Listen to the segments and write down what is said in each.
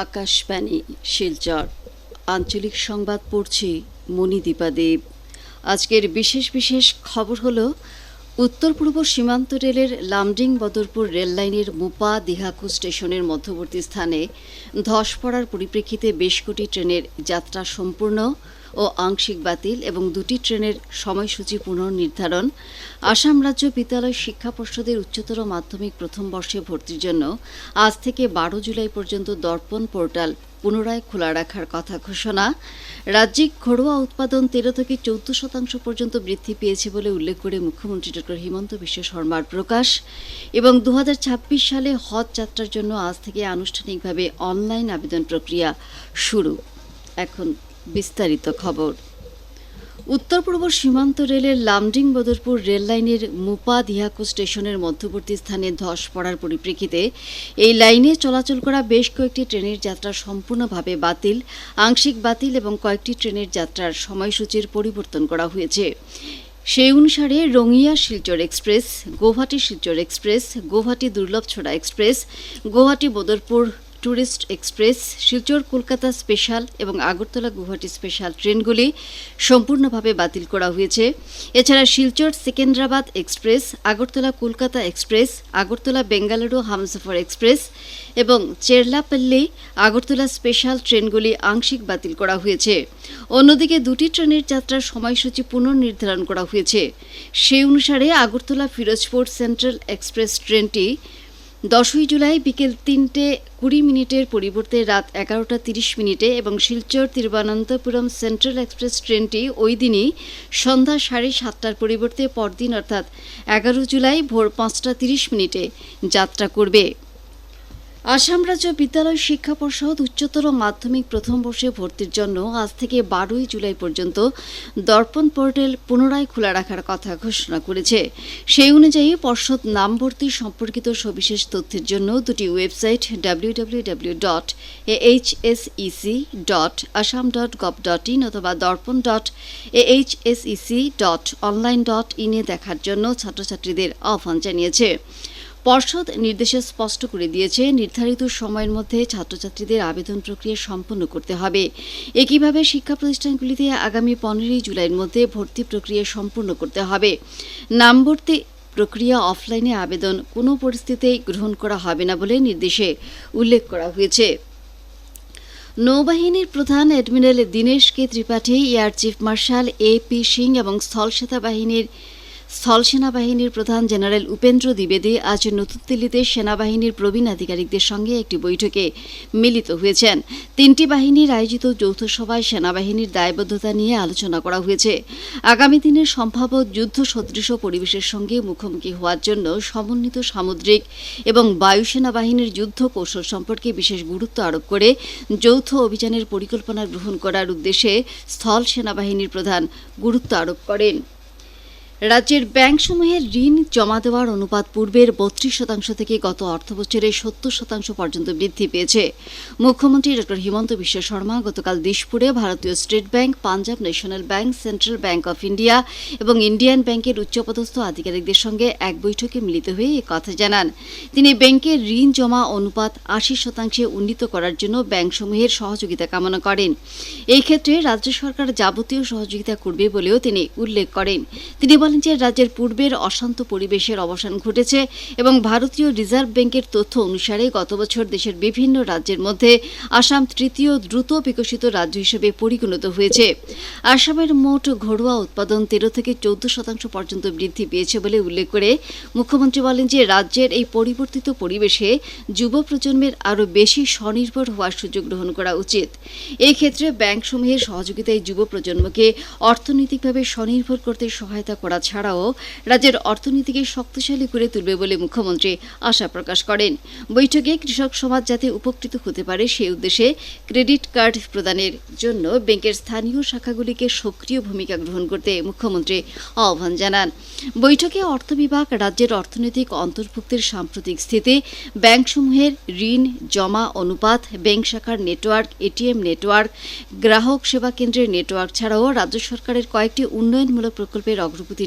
আকাশবাণী, শিলচর। আঞ্চলিক সংবাদ পড়ছি মণিদীপা দেব। আজকের বিশেষ বিশেষ খবর হল উত্তর পূর্ব সীমান্ত রেলের লামডিং বদরপুর রেললাইনের মুপা দিহাকু স্টেশনের মধ্যবর্তী স্থানে ধস পড়ার পরিপ্রেক্ষিতে বেশ কোটি ট্রেনের যাত্রা সম্পূর্ণ। ও আংশিক বাতিল এবং দুটি ট্রেনের সময়সূচি পুনর্নির্ধারণ। আসাম রাজ্য বিদ্যালয় শিক্ষা পর্ষদের উচ্চতর মাধ্যমিক প্রথম বর্ষে ভর্তির জন্য আজ থেকে বারো জুলাই পর্যন্ত দর্পণ পোর্টাল পুনরায় খোলা রাখার কথা ঘোষণা। রাজ্যিক ঘরোয়া উৎপাদন তেরো থেকে চৌদ্দ শতাংশ পর্যন্ত বৃদ্ধি পেয়েছে বলে উল্লেখ করে মুখ্যমন্ত্রী ডক্টর হিমন্ত বিশ্ব শর্মার প্রকাশ। এবং দু হাজার ছাব্বিশ সালে হজ যাত্রার জন্য আজ থেকে আনুষ্ঠানিকভাবে অনলাইন আবেদন প্রক্রিয়া শুরু। এখন বিস্তারিত খবর। উত্তর পূর্ব সীমান্ত রেলের লামডিং বদরপুর রেল লাইনের মুপা দিহাকো স্টেশনের মধ্যবর্তী স্থানে ধস পড়ার পরিপ্রেক্ষিতে এই লাইনে চলাচল করা বেশ কয়েকটি ট্রেনের যাত্রা সম্পূর্ণভাবে বাতিল, আংশিক বাতিল এবং কয়েকটি ট্রেনের যাত্রার সময়সূচির পরিবর্তন করা হয়েছে। সেই অনুসারে Rangiya Silchar express, Guwahati Silchar express, Guwahati Durlabhcherra express, Guwahati Badarpur tourist express, Silchar Kolkata special এবং আগরতলা গুয়াহাটি স্পেশাল ট্রেনগুলি সম্পূর্ণভাবে বাতিল করা হয়েছে। এছাড়া Silchar Secunderabad express, Agartala Kolkata express, Agartala Bengaluru Humsafar express এবং চেরলাপল্লী, আগরতলা স্পেশাল ট্রেনগুলি আংশিক বাতিল করা হয়েছে। অন্যদিকে দুটি ট্রেনের যাত্রার সময়সূচি পুনর্নির্ধারণ করা হয়েছে। সেই অনুসারে আগরতলা ফিরোজপুর সেন্ট্রাল এক্সপ্রেস ট্রেনটি দশই জুলাই বিকেল তিনটে কুড়ি মিনিটের পরিবর্তে রাত এগারোটা তিরিশ মিনিটে এবং শিলচর তিরুবনন্তপুরম সেন্ট্রাল এক্সপ্রেস ট্রেনটি ওই দিনই সন্ধ্যা সাড়ে সাতটার পরিবর্তে পরদিন অর্থাৎ এগারো জুলাই ভোর পাঁচটা তিরিশ মিনিটে যাত্রা করবে। আসাম রাজ্য বিদ্যালয় শিক্ষা পর্ষদ উচ্চতর মাধ্যমিক প্রথম বর্ষে ভর্তির জন্য আজ থেকে বারোই জুলাই পর্যন্ত দর্পণ পোর্টাল পুনরায় খোলা রাখার কথা ঘোষণা করেছে। সেই অনুযায়ী পর্ষদ নাম ভর্তি সম্পর্কিত সবিশেষ তথ্যের জন্য দুটি website W W W dot HSEC dot Assam dot gov dot in অথবা Darpan dot HSEC dot online dot ইনে দেখার জন্য ছাত্রছাত্রীদের আহ্বান জানিয়েছে। পর্ষদ নির্দেশে স্পষ্ট করে দিয়েছে, নির্ধারিত সময়ের মধ্যে ছাত্রছাত্রীদের আবেদন প্রক্রিয়া সম্পন্ন করতে হবে। একইভাবে শিক্ষা প্রতিষ্ঠানগুলিতে আগামী পনেরোই জুলাইয়ের মধ্যে ভর্তি প্রক্রিয়া সম্পূর্ণ করতে হবে। নাম ভর্তি প্রক্রিয়া অফলাইনে আবেদন কোনো পরিস্থিতিতেই গ্রহণ করা হবে না বলে নির্দেশে উল্লেখ করা হয়েছে। নৌবাহিনীর প্রধান admiral Dinesh K Tripathi, air chief marshal A P Singh এবং স্থলসেনা বাহিনীর স্থল সেনাবাহিনীর প্রধান জেনারেল উপেন্দ্র দ্বিবেদী আজ নতুন দিল্লিতে সেনাবাহিনীর প্রবীণ আধিকারিকদের সঙ্গে একটি বৈঠকে মিলিত হয়েছেন। তিনটি বাহিনীর আয়োজিত যৌথ সভায় সেনাবাহিনীর দায়বদ্ধতা নিয়ে আলোচনা করা হয়েছে। আগামী দিনের সম্ভাব্য যুদ্ধ সদৃশ পরিবেশের সঙ্গে মুখোমুখি হওয়ার জন্য সমন্বিত সামুদ্রিক এবং বায়ুসেনা বাহিনীর যুদ্ধ কৌশল সম্পর্কে বিশেষ গুরুত্ব আরোপ করে যৌথ অভিযানের পরিকল্পনা গ্রহণ করার উদ্দেশ্যে স্থল সেনাবাহিনীর প্রধান গুরুত্ব আরোপ করেন। রাজ্যের ব্যাংকসমূহের ঋণ জমা দেওয়ার অনুপাত পূর্বের বত্রিশ শতাংশ থেকে গত অর্থবছরে সত্তর শতাংশ পর্যন্ত বৃদ্ধি পেয়েছে। মুখ্যমন্ত্রী ডক্টর হিমন্ত বিশ্ব শর্মা গতকাল দিশপুরে ভারতীয় state bank, Punjab national bank, central bank of India এবং ইন্ডিয়ান ব্যাংকের উচ্চপদস্থ আধিকারিকদের সঙ্গে এক বৈঠকে মিলিত হয়ে এ কথা জানান। তিনি ব্যাংকের ঋণ জমা অনুপাত আশি শতাংশে উন্নীত করার জন্য ব্যাংকসমূহের সহযোগিতা কামনা করেন। এই ক্ষেত্রে রাজ্য সরকার যাবতীয় সহযোগিতা করবে বলেও তিনি উল্লেখ করেন। তিনি বলেন রাজ্যের পূর্বের অশান্ত পরিবেশের অবসান ঘটেছে এবং ভারতীয় রিজার্ভ ব্যাংকের তথ্য অনুসারে গত বছর দেশের বিভিন্ন রাজ্যের মধ্যে আসাম তৃতীয় দ্রুত বিকশিত রাজ্য হিসেবে পরিগণিত হয়েছে। আসামের মোট ঘরোয়া উৎপাদন তেরো থেকে চৌদ্দ শতাংশ পর্যন্ত বৃদ্ধি পেয়েছে বলে উল্লেখ করে মুখ্যমন্ত্রী বলেন যে রাজ্যের এই পরিবর্তিত পরিবেশে যুব প্রজন্মের আরও বেশি স্বনির্ভর হওয়ার সুযোগ গ্রহণ করা উচিত। এই ক্ষেত্রে ব্যাংকসমূহের সহযোগিতায় যুব প্রজন্মকে অর্থনৈতিকভাবে স্বনির্ভর করতে সহায়তা করা ছাড়াও রাজ্যের অর্থনীতিকে শক্তিশালী করে তুলবে বলে মুখ্যমন্ত্রী আশা প্রকাশ করেন। বৈঠকে কৃষক সমাজ যাতে উপকৃত হতে পারে সেই উদ্দেশ্যে ক্রেডিট কার্ড প্রদানের জন্য ব্যাংকের স্থানীয় শাখাগুলিকে সক্রিয় ভূমিকা গ্রহণ করতে মুখ্যমন্ত্রী আহ্বান জানান। বৈঠকে অর্থ বিভাগ, রাজ্যের অর্থনৈতিক অন্তর্ভুক্তির সাম্প্রতিক স্থিতি, ব্যাংকসমূহের ঋণ, জমা অনুপাত, ব্যাংক শাখার নেটওয়ার্ক, এটিএম নেটওয়ার্ক, গ্রাহক সেবা কেন্দ্রের নেটওয়ার্ক ছাড়াও রাজ্য সরকারের কয়েকটি উন্নয়নমূলক প্রকল্পের অগ্রগতি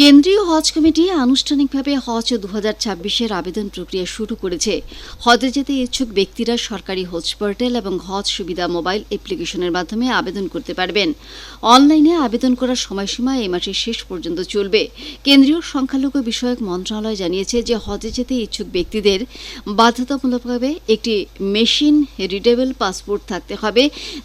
কেন্দ্রীয় হজ কমিটি আনুষ্ঠানিকভাবে হজ দু হাজার ছাব্বিশের আবেদন প্রক্রিয়া শুরু করেছে। হজে যেতে ইচ্ছুক ব্যক্তিরা সরকারি হজ পোর্টাল এবং হজ সুবিধা মোবাইল অ্যাপ্লিকেশনের মাধ্যমে আবেদন করতে পারবেন। অনলাইনে আবেদন করার সময়সীমা এই মাসের শেষ পর্যন্ত চলবে। কেন্দ্রীয় সংখ্যালঘু বিষয়ক মন্ত্রণালয় জানিয়েছে যে হজে যেতে ইচ্ছুক ব্যক্তিদের বাধ্যতামূলকভাবে একটি মেশিন রিডেবল পাসপোর্ট থাকতে হবে,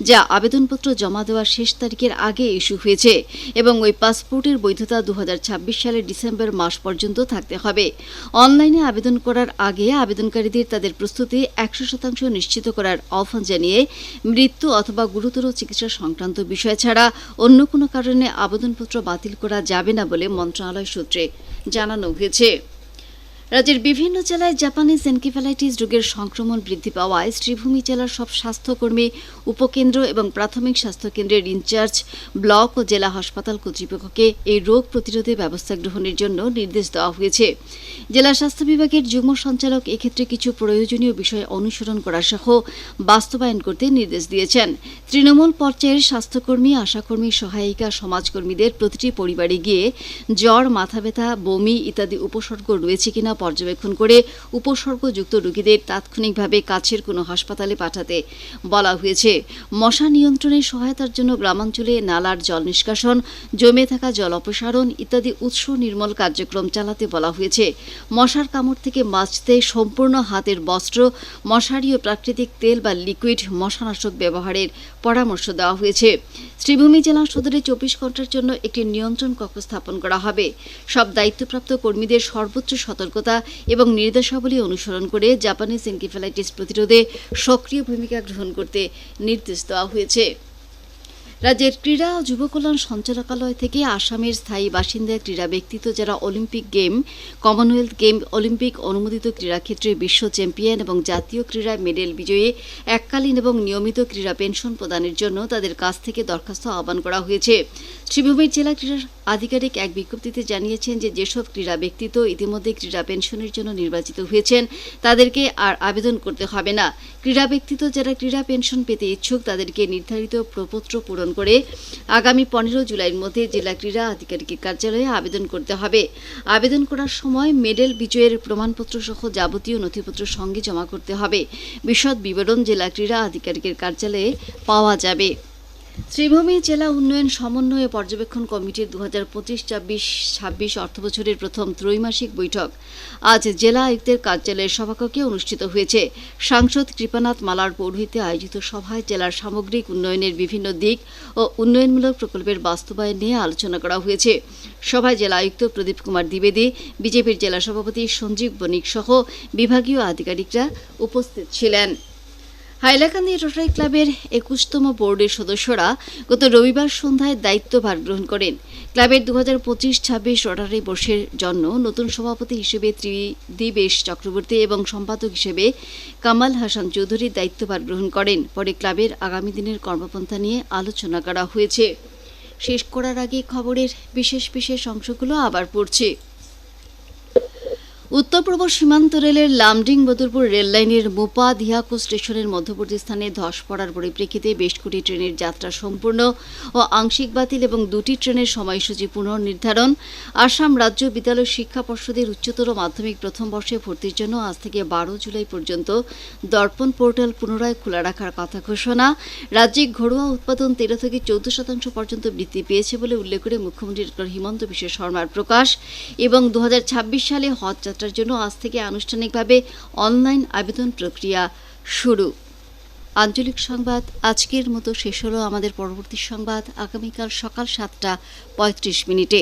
যা আবেদনপত্র জমা দেওয়ার শেষ তারিখের আগে ইস্যু হয়েছে এবং ওই পাসপোর্টের বৈধতা দু ছাব্বিশ সালের ডিসেম্বর মাস পর্যন্ত থাকতে হবে। অনলাইনে আবেদন করার আগে আবেদনকারীদের তাদের প্রস্তুতি একশো শতাংশ নিশ্চিত করার আহ্বান জানিয়ে মৃত্যু অথবা গুরুতর চিকিৎসা সংক্রান্ত বিষয় ছাড়া অন্য কোনো কারণে আবেদনপত্র বাতিল করা যাবে না বলে মন্ত্রণালয় সূত্রে জানানো হয়েছে। রাজ্যের বিভিন্ন জেলায় জাপানিজ এনকেফালাইটিস রোগের সংক্রমণ বৃদ্ধি পাওয়ায় শ্রীভূমি জেলার সব স্বাস্থ্যকর্মী, উপকেন্দ্র এবং প্রাথমিক স্বাস্থ্যকেন্দ্রের ইনচার্জ, ব্লক ও জেলা হাসপাতাল কর্তৃপক্ষকে এই রোগ প্রতিরোধে ব্যবস্থা গ্রহণের জন্য নির্দেশ দেওয়া হয়েছে। জেলা স্বাস্থ্য বিভাগের যুগ্ম সঞ্চালক এক্ষেত্রে কিছু প্রয়োজনীয় বিষয় অনুসরণ করা সহ বাস্তবায়ন করতে নির্দেশ দিয়েছেন। তৃণমূল পর্যায়ের স্বাস্থ্যকর্মী, আশাকর্মী, সহায়িকা, সমাজকর্মীদের প্রতিটি পরিবারে গিয়ে জ্বর, মাথা ব্যথা, বমি ইত্যাদি উপসর্গ রয়েছে কিনা পর্যবেক্ষণ করে উপসর্গযুক্ত রোগীদের তাৎক্ষণিকভাবে কাছের কোনো হাসপাতালে পাঠাতে বলা হয়েছে। মশা নিয়ন্ত্রণে সহায়তার জন্য গ্রামাঞ্চলে নালার জল নিষ্কাশন, জমে থাকা জল অপসারণ ইত্যাদি উৎস নির্মল কার্যক্রম চালাতে বলা হয়েছে। মশার কামড় থেকে বাঁচতে সম্পূর্ণ হাতের বস্ত্র, মশারি ও প্রাকৃতিক তেল বা লিকুইড মশানাশক ব্যবহারের পরামর্শ দেওয়া হয়েছে। শ্রীভূমি জেলা সদরে চব্বিশ ঘণ্টার জন্য একটি নিয়ন্ত্রণ কক্ষ স্থাপন করা হবে। সব দায়িত্বপ্রাপ্ত কর্মীদের সর্বোচ্চ সতর্কতা এবং নির্দেশাবলী অনুসরণ করে জাপানিজ এনকেফেলাইটিস প্রতিরোধে সক্রিয় ভূমিকা গ্রহণ করতে নির্দেশ দেওয়া হয়েছে। রাজ্যের ক্রীড়া ও যুব কল্যাণ সঞ্চালকালয় থেকে আসামের স্থায়ী বাসিন্দা ক্রীড়া ব্যক্তিত্ব যারা Olympic game, commonwealth game, Olympic অনুমোদিত ক্রীড়াক্ষেত্রে বিশ্ব চ্যাম্পিয়ন এবং জাতীয় ক্রীড়ায় মেডেল বিজয়ী, এককালীন এবং নিয়মিত ক্রীড়া পেনশন প্রদানের জন্য তাদের কাছ থেকে দরখাস্ত আহ্বান করা হয়েছে। শ্রীভূমির জেলা ক্রীড়া আধিকারিক এক বিজ্ঞপ্তিতে জানিয়েছেন যে যেসব ক্রীড়া ব্যক্তিত্ব ইতিমধ্যে ক্রীড়া পেনশনের জন্য নির্বাচিত হয়েছেন, তাদেরকে আর আবেদন করতে হবে না। ক্রীড়া ব্যক্তিত্ব যারা ক্রীড়া পেনশন পেতে ইচ্ছুক, তাদেরকে নির্ধারিত প্রপত্র পূরণ করে আগামী পনেরো জুলাইয়ের মধ্যে জেলা ক্রীড়া আধিকারিকের কার্যালয়ে আবেদন করতে হবে। আবেদন করার সময় মেডেল বিজয়ের প্রমাণপত্র সহ যাবতীয় নথিপত্র সঙ্গে জমা করতে হবে। বিশদ বিবরণ জেলা ক্রীড়া আধিকারিকের কার্যালয়ে পাওয়া যাবে। শ্রীভূমি জেলা উন্নয়ন সমন্বয় পর্যবেক্ষণ কমিটির দু হাজার পঁচিশ, ছাব্বিশ ছাব্বিশ অর্থবছরের প্রথম ত্রৈমাসিক বৈঠক। আজ জেলা আয়ুক্তের কার্যালয়ের সভাকক্ষে অনুষ্ঠিত হয়েছে। সাংসদ কৃপানাথ মালার পৌরহিত্যে আয়োজিত সভায় জেলার সামগ্রিক উন্নয়নের বিভিন্ন দিক ও উন্নয়নমূলক প্রকল্পের বাস্তবায়ন নিয়ে আলোচনা করা হয়েছে। সভায় জেলা আয়ুক্ত প্রদীপ কুমার দ্বিবেদী, বিজেপির জেলা সভাপতি সঞ্জীব বণিক সহ বিভাগীয় আধিকারিকরা উপস্থিত ছিলেন। হাইলাকান্দি রোটারি ক্লাবের একুশতম বোর্ডের সদস্যরা গত রবিবার সন্ধ্যায় দায়িত্বভার গ্রহণ করেন। ক্লাবের দু হাজার পঁচিশ ছাব্বিশ রোটারি বর্ষের জন্য নতুন সভাপতি হিসেবে ত্রিদিবেশ চক্রবর্তী এবং সম্পাদক হিসেবে কামাল হাসান চৌধুরী দায়িত্বভার গ্রহণ করেন। পরে ক্লাবের আগামী দিনের কর্মপন্থা নিয়ে আলোচনা করা হয়েছে। শেষ করার আগে খবরের বিশেষ বিশেষ অংশগুলো আবার পড়ছে। উত্তর পূর্ব সীমান্ত রেলের লামডিং বদরপুর রেললাইনের মোপা দিহাকো স্টেশনের মধ্যবর্তী স্থানে ধস পড়ার পরিপ্রেক্ষিতে বেশ কটি ট্রেনের যাত্রা সম্পূর্ণ ও আংশিক বাতিল এবং দুটি ট্রেনের সময়সূচি পুনর্নির্ধারণ। আসাম রাজ্য বিদ্যালয় শিক্ষা পর্ষদের উচ্চতর মাধ্যমিক প্রথম বর্ষে ভর্তির জন্য আজ থেকে বারো জুলাই পর্যন্ত দর্পণ পোর্টাল পুনরায় খোলা রাখার কথা ঘোষণা। রাজ্যে ঘরোয়া উৎপাদন তেরো থেকে চৌদ্দ শতাংশ পর্যন্ত বৃদ্ধি পেয়েছে বলে উল্লেখ করে মুখ্যমন্ত্রী ডক্টর হিমন্ত বিশ্ব শর্মার প্রকাশ এবং দু হাজার ছাব্বিশ সালে হজ যাত্রার জন্য আজ থেকে আনুষ্ঠানিকভাবে অনলাইন আবেদন প্রক্রিয়া শুরু। আঞ্চলিক সংবাদ আজকের মতো শেষ হলো আমাদের পরবর্তী সংবাদ। আগামীকাল সকাল সাতটা পঁয়ত্রিশ মিনিটে।